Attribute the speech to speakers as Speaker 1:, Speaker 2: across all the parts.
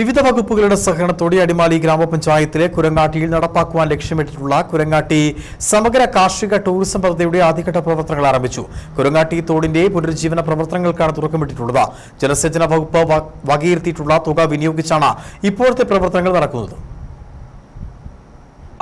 Speaker 1: വിവിധ വകുപ്പുകളുടെ സഹകരണത്തോടെ അടിമാലി ഗ്രാമപഞ്ചായത്തിലെ കുരങ്ങാട്ടിയിൽ നടപ്പാക്കുവാൻ ലക്ഷ്യമിട്ടിട്ടുള്ള കുരങ്ങാട്ടി സമഗ്ര കാർഷിക ടൂറിസം പദ്ധതിയുടെ ആദ്യഘട്ട പ്രവർത്തനങ്ങൾ ആരംഭിച്ചു. കുരങ്ങാട്ടി തോടിന്റെ പുനരുജ്ജീവന പ്രവർത്തനങ്ങൾക്കാണ് തുടക്കമിട്ടിട്ടുള്ളത്. ജലസേചന വകുപ്പ് വകയിരുത്തിയിട്ടുള്ള തുക വിനിയോഗിച്ചാണ് ഇപ്പോഴത്തെ പ്രവർത്തനങ്ങൾ നടക്കുന്നത്.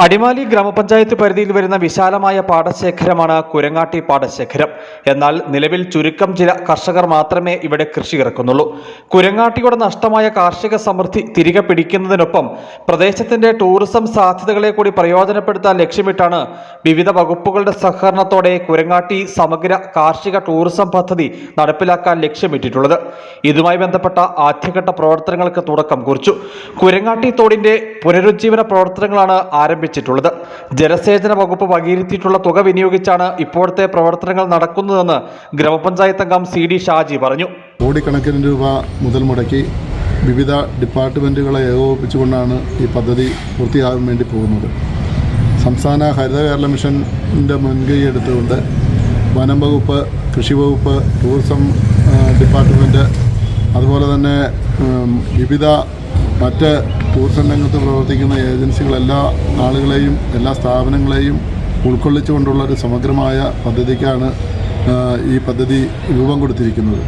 Speaker 2: അടിമാലി ഗ്രാമപഞ്ചായത്ത് പരിധിയിൽ വരുന്ന വിശാലമായ പാടശേഖരമാണ് കുരങ്ങാട്ടി പാടശേഖരം. എന്നാൽ നിലവിൽ ചുരുക്കം ചില കർഷകർ മാത്രമേ ഇവിടെ കൃഷി ഇറക്കുന്നുള്ളൂ. കുരങ്ങാട്ടിയുടെ നഷ്ടമായ കാർഷിക സമൃദ്ധി തിരികെ പിടിക്കുന്നതിനൊപ്പം പ്രദേശത്തിന്റെ ടൂറിസം സാധ്യതകളെ കൂടി പ്രയോജനപ്പെടുത്താൻ ലക്ഷ്യമിട്ടാണ് വിവിധ വകുപ്പുകളുടെ സഹകരണത്തോടെ കുരങ്ങാട്ടി സമഗ്ര കാർഷിക ടൂറിസം പദ്ധതി നടപ്പിലാക്കാൻ ലക്ഷ്യമിട്ടിട്ടുള്ളത്. ഇതുമായി ബന്ധപ്പെട്ട ആദ്യഘട്ട പ്രവർത്തനങ്ങൾക്ക് തുടക്കം കുറിച്ചു. കുരങ്ങാട്ടി തോടിന്റെ പുനരുജ്ജീവന പ്രവർത്തനങ്ങളാണ് ആരംഭിച്ചിട്ടുള്ളത്. ജലസേചന വകുപ്പ് വകയിരുത്തിയിട്ടുള്ള തുക വിനിയോഗിച്ചാണ് ഇപ്പോഴത്തെ പ്രവർത്തനങ്ങൾ നടക്കുന്നതെന്ന് ഗ്രാമപഞ്ചായത്ത് അംഗം സി ഡി ഷാജി പറഞ്ഞു.
Speaker 3: കോടിക്കണക്കിന് രൂപ മുതൽ മുടക്കി വിവിധ ഡിപ്പാർട്ട്മെന്റുകളെ ഏകോപിപ്പിച്ചുകൊണ്ടാണ് ഈ പദ്ധതി പൂർത്തിയാകാൻ വേണ്ടി പോകുന്നത്. സംസ്ഥാന ഹരിത കേരള മിഷന്റെ മുൻകൈ എടുത്തുകൊണ്ട് വനം വകുപ്പ് കൃഷി വകുപ്പ് ടൂറിസം ഡിപ്പാർട്ട്മെന്റ് അതുപോലെ തന്നെ വിവിധ മറ്റ് ടൂറിസം രംഗത്ത് പ്രവർത്തിക്കുന്ന ഏജൻസികൾ എല്ലാ ആളുകളെയും എല്ലാ സ്ഥാപനങ്ങളെയും ഉൾക്കൊള്ളിച്ചുകൊണ്ടുള്ള ഒരു സമഗ്രമായ പദ്ധതിക്കാണ് ഈ പദ്ധതി രൂപം കൊടുത്തിരിക്കുന്നത്.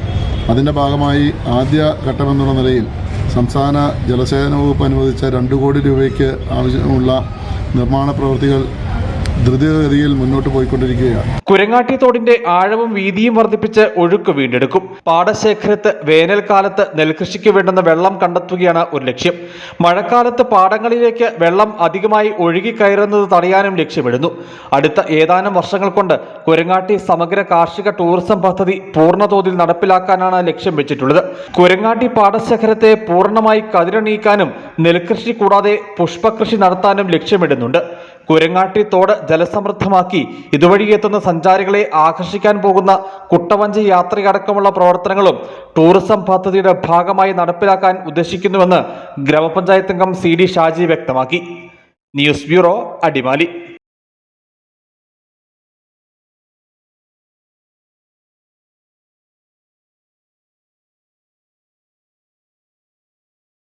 Speaker 3: അതിന്റെ ഭാഗമായി ആദ്യ ഘട്ടമെന്നുള്ള നിലയിൽ സംസ്ഥാന ജലസേചന വകുപ്പ് അനുവദിച്ച രണ്ട് കോടി രൂപയ്ക്ക് ആവശ്യമുള്ള നിർമ്മാണ പ്രവൃത്തികൾ ദ്രുതഗതിയിൽ മുന്നോട്ട് പോയിക്കൊണ്ടിരിക്കുകയാണ്.
Speaker 2: കുരങ്ങാട്ടി തോടിന്റെ ആഴവും വീതിയും വർദ്ധിപ്പിച്ച് ഒഴുക്ക് വീണ്ടെടുക്കും. പാടശേഖരത്ത് വേനൽക്കാലത്ത് നെൽകൃഷിക്ക് വേണ്ടുന്ന വെള്ളം കണ്ടെത്തുകയാണ് ഒരു ലക്ഷ്യം. മഴക്കാലത്ത് പാടങ്ങളിലേക്ക് വെള്ളം അധികമായി ഒഴുകി കയറുന്നത് തടയാനും ലക്ഷ്യമിടുന്നു. അടുത്ത ഏതാനും വർഷങ്ങൾ കൊണ്ട് കുരങ്ങാട്ടി സമഗ്ര കാർഷിക ടൂറിസം പദ്ധതി പൂർണതോതിൽ നടപ്പിലാക്കാനാണ് ലക്ഷ്യം വെച്ചിട്ടുള്ളത്. കുരങ്ങാട്ടി പാടശേഖരത്തെ പൂർണമായി കതിരണീക്കാനും നെൽകൃഷി കൂടാതെ പുഷ്പകൃഷി നടത്താനും ലക്ഷ്യമിടുന്നുണ്ട്. കുരങ്ങാട്ടി തോട് ജലസമൃദ്ധമാക്കി ഇതുവഴി എത്തുന്ന സഞ്ചാരികളെ ആകർഷിക്കാൻ പോകുന്ന കുട്ടവഞ്ചി യാത്രയടക്കമുള്ള പ്രവർത്തനങ്ങളും ടൂറിസം പദ്ധതിയുടെ ഭാഗമായി നടപ്പിലാക്കാൻ ഉദ്ദേശിക്കുന്നുവെന്ന് ഗ്രാമപഞ്ചായത്ത് അംഗം സി ഡി ഷാജി വ്യക്തമാക്കി. News bureau Adimali.